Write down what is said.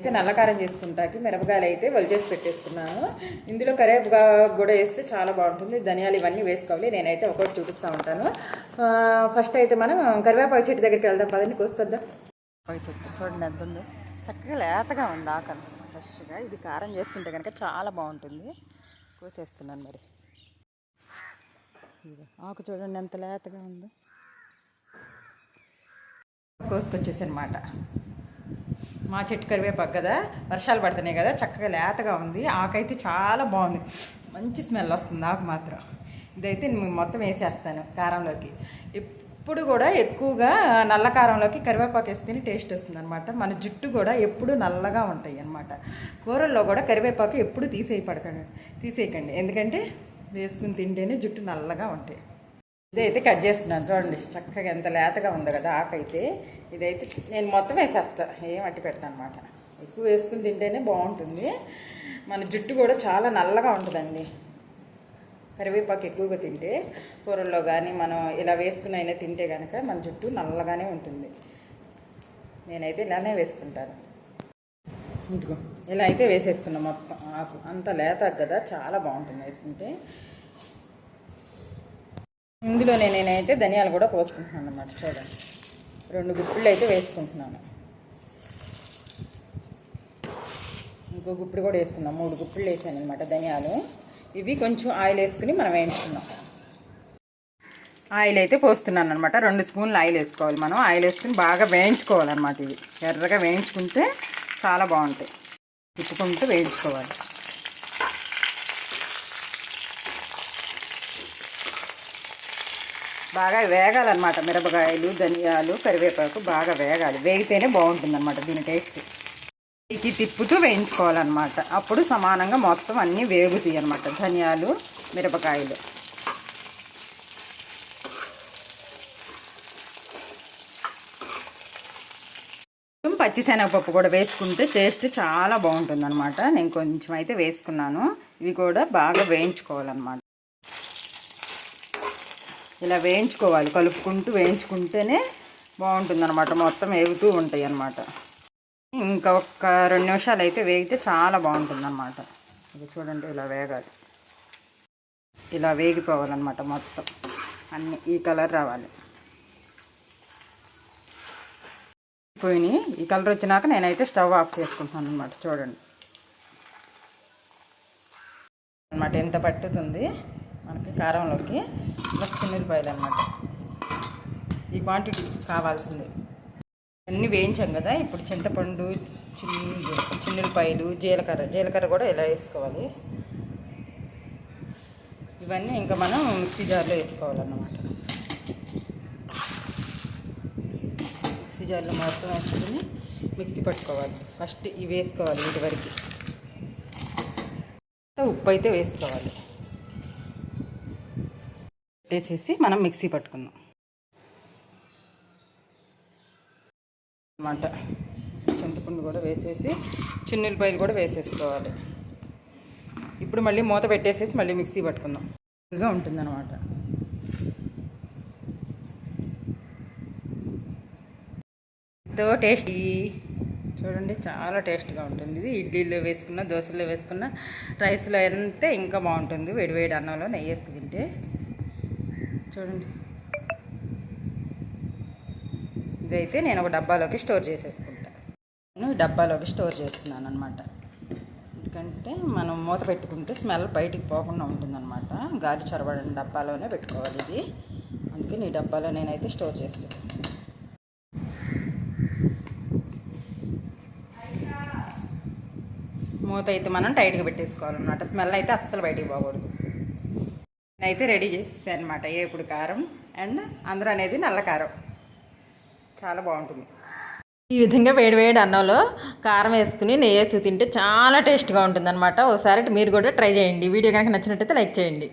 అయితే నల్లకారం చేసుకుంటాకి మిరపకాయలు అయితే చేసి పెట్టేసుకున్నాను. ఇందులో కరివేపాకు కూడా వేస్తే చాలా బాగుంటుంది. ధనియాలు ఇవన్నీ వేసుకోవాలి. నేనైతే ఒకటి చూపిస్తూ ఉంటాను. ఫస్ట్ అయితే మనం కరివేపాకు చెట్టు దగ్గరికి వెళ్దాం. పదండి కోసుకొద్దాం. చెట్టు చూడండి ఎంత ఉందో. చక్కగా లేతగా ఉంది ఆకలి. ఫ్రెష్గా. ఇది కారం చేసుకుంటే కనుక చాలా బాగుంటుంది. కోసేస్తున్నాను మరి. ఆకు చూడండి ఎంత లేతగా ఉందో. కోసుకొచ్చేసి అనమాట మా చెట్టు కరివేపాకు కదా వర్షాలు పడుతున్నాయి కదా చక్కగా లేతగా ఉంది. ఆకైతే చాలా బాగుంది. మంచి స్మెల్ వస్తుంది ఆకు మాత్రం. ఇదైతే నేను మొత్తం వేసేస్తాను కారంలోకి. ఎప్పుడు కూడా ఎక్కువగా నల్ల కారంలోకి కరివేపాకు వేస్తేనే టేస్ట్ వస్తుంది అనమాట మన జుట్టు కూడా ఎప్పుడు నల్లగా ఉంటాయి అనమాట కూరల్లో కూడా కరివేపాకు ఎప్పుడు తీసేయి పడకండి తీసేయకండి. ఎందుకంటే వేసుకుని తింటేనే జుట్టు నల్లగా ఉంటాయి. ఇదైతే కట్ చేస్తున్నాను. చూడండి చక్కగా ఎంత లేతగా ఉంది కదా ఆకైతే. ఇదైతే నేను మొత్తం వేసేస్తా. ఏం అట్టి పెట్టాను అనమాట ఎక్కువ వేసుకుని తింటేనే బాగుంటుంది. మన జుట్టు కూడా చాలా నల్లగా ఉంటుందండి. కరివేపాకు ఎక్కువగా తింటే కూరల్లో కానీ మనం ఇలా వేసుకుని అయినా తింటే కనుక మన జుట్టు నల్లగానే ఉంటుంది. నేనైతే ఇలానే వేసుకుంటాను. ఇదిగో ఇలా అయితే వేసేసుకున్నాం మొత్తం ఆకు. అంత లేత కదా చాలా బాగుంటుంది వేసుకుంటే. ఇందులోనే నేనైతే ధనియాలు కూడా పోసుకుంటున్నాను అన్నమాట చూడండి. రెండు గుప్పిళ్ళు అయితే వేసుకుంటున్నాను. ఇంకో గుప్పిడి కూడా వేసుకున్నాం. మూడు గుప్పిళ్ళు వేసాను అనమాట ధనియాలు. ఇవి కొంచెం ఆయిల్ వేసుకుని మనం వేయించుకున్నాం ఆయిల్ అయితే పోస్తున్నాను అనమాట రెండు స్పూన్లు ఆయిల్ వేసుకోవాలి మనం. ఆయిల్ వేసుకుని బాగా వేయించుకోవాలన్నమాట ఇవి. ఎర్రగా వేయించుకుంటే చాలా బాగుంటాయి. తిప్పుకుంటూ వేయించుకోవాలి. బాగా వేగాలన్నమాట. మిరపకాయలు ధనియాలు కరివేపాకు బాగా వేగాలి. వేగితేనే బాగుంటుందన్నమాట దీని టేస్ట్. ఇది తిప్పుతూ వేయించుకోవాలన్నమాట. అప్పుడు సమానంగా మొత్తం అన్నీ వేగుతాయి అన్నమాట. ధనియాలు మిరపకాయలు. పచ్చిశనగపప్పు కూడా వేసుకుంటే టేస్ట్ చాలా బాగుంటుంది అనమాట నేను కొంచెం అయితే వేసుకున్నాను. ఇవి కూడా బాగా వేయించుకోవాలన్నమాట. ఇలా వేయించుకోవాలి. కలుపుకుంటూ వేయించుకుంటేనే బాగుంటుంది అనమాట మొత్తం వేగుతూ ఉంటాయి అన్నమాట ఇంకా ఒక రెండు నిమిషాలు అయితే వేగితే చాలా బాగుంటుందన్నమాట. ఇది చూడండి ఇలా వేగాలి. ఇలా వేగిపోవాలన్నమాట మొత్తం. అన్ని ఈ కలర్ రావాలి. పోయినాయి. ఈ కలర్ వచ్చినాక నేనైతే స్టవ్ ఆఫ్ చేసుకుంటున్నాను అనమాట చూడండి. అనమాట ఎంత పట్టుతుంది? మనకి కారంలోకి ప్లస్ చిన్నపాయలు అనమాట ఈ క్వాంటిటీ కావాల్సింది. అన్నీ వేయించాం కదా ఇప్పుడు చింతపండు చిన్ని చిన్నులపాయలు జీలకర్ర జీలకర్ర కూడా ఇలా వేసుకోవాలి? ఇవన్నీ ఇంకా మనం మిక్సీ జార్లో వేసుకోవాలన్నమాట. మిక్సీ జార్లో మొత్తం వేసుకుని మిక్సీ పట్టుకోవాలి. ఫస్ట్ ఇవి వేసుకోవాలి వీటి వరకు ఉప్పు అయితే వేసుకోవాలి. వేసేసి మనం మిక్సీ పట్టుకుందాం. అన్నమాట చింతపండు కూడా వేసేసి చిన్నులపాయలు కూడా వేసేసుకోవాలి. ఇప్పుడు మళ్ళీ మూత పెట్టేసేసి మళ్ళీ మిక్సీ పట్టుకుందాం. ఇదిగా ఉంటుందన్నమాట. ఎంతో టేస్టీ. చూడండి చాలా టేస్ట్గా ఉంటుంది. ఇది ఇడ్లీలో వేసుకున్న దోశలో వేసుకున్న రైస్లో అయితే ఇంకా బాగుంటుంది. వేడివేడి అన్నంలో నెయ్యి వేసుకు తింటే. చూడండి. ఇదైతే నేను ఒక డబ్బాలోకి స్టోర్ చేసేసుకుంటాను నేను డబ్బాలోకి స్టోర్ చేస్తున్నాను అనమాట ఎందుకంటే మనం మూత పెట్టుకుంటే స్మెల్ బయటికి పోకుండా ఉంటుందన్నమాట. గాలి చొరబడిన డబ్బాలోనే పెట్టుకోవాలి ఇది. అందుకే ఈ డబ్బాలో నేనైతే స్టోర్ చేస్తాను మూత అయితే మనం టైట్గా పెట్టేసుకోవాలన్నమాట. స్మెల్ అయితే అస్సలు బయటికి పోకూడదు. నేనైతే రెడీ చేసేసాను అనమాట ఏపుడు కారం అండ్ అందరూ అనేది నల్ల కారం. చాలా బాగుంటుంది. ఈ విధంగా వేడివేడి అన్నంలో కారం వేసుకుని నెయ్యి వేసి తింటే చాలా టేస్ట్గా ఉంటుంది అనమాట ఒకసారి మీరు కూడా ట్రై చేయండి. వీడియో కనుక నచ్చినట్టయితే లైక్ చేయండి.